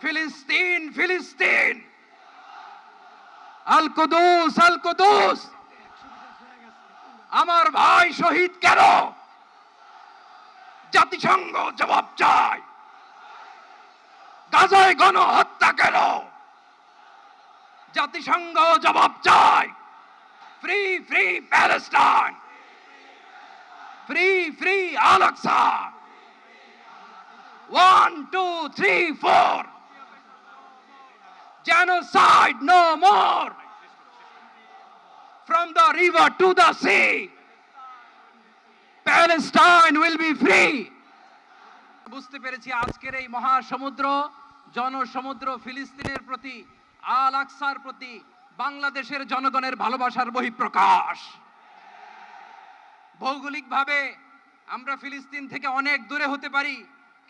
ফিলিস্তিন ফিলিস্তিন। আমার ভাই শহীদ কেন? জাতিসংঘ জবাব চায়। গাজায় গণহত্যা কেন? জাতিসংঘ জবাব চায়। Free free Palestine free free Al Aqsa one two three four genocide no more. From the river to the sea. Palestine will be free. বুঝতে পেরেছি আজকের এই মহাসমুদ্র, জনসমুদ্র, ফিলিস্তিনের প্রতি, আল আকসার প্রতি, বাংলাদেশের জনগণের ভালোবাসার বহিঃপ্রকাশ। ভৌগোলিকভাবে আমরা ফিলিস্তিন থেকে অনেক দূরে হতে পারি।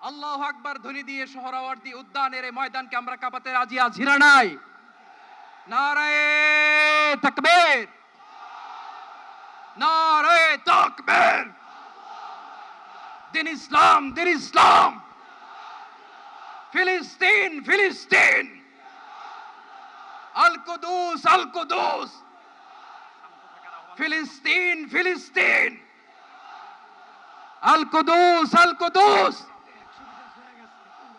আল্লাহ আকবার ধ্বনি দিয়ে সোহরাওয়ার্দী উদ্যানের এই ময়দানকে আমরা কাঁপাতে রাজি আছি। না নাই? তাকবীর। তাকবীর। দিন ইসলাম দিন ইসলাম। ফিলিস্তিন ফিলিস্তিন। আল কুদুস আল কুদুস। ফিলিস্তিন ফিলিস্তিন। আল কুদুস আল Quddus.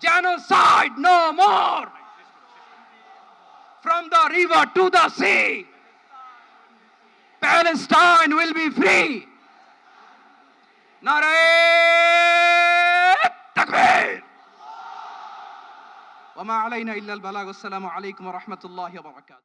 genocide no more from the river to the sea Palestine will be free নারায়ে তাকবীর ওমা আলাইনা ইল্লাল বালাগ আসসালামু আলাইকুম ওয়া রাহমাতুল্লাহি ওয়া বারাকাতুহু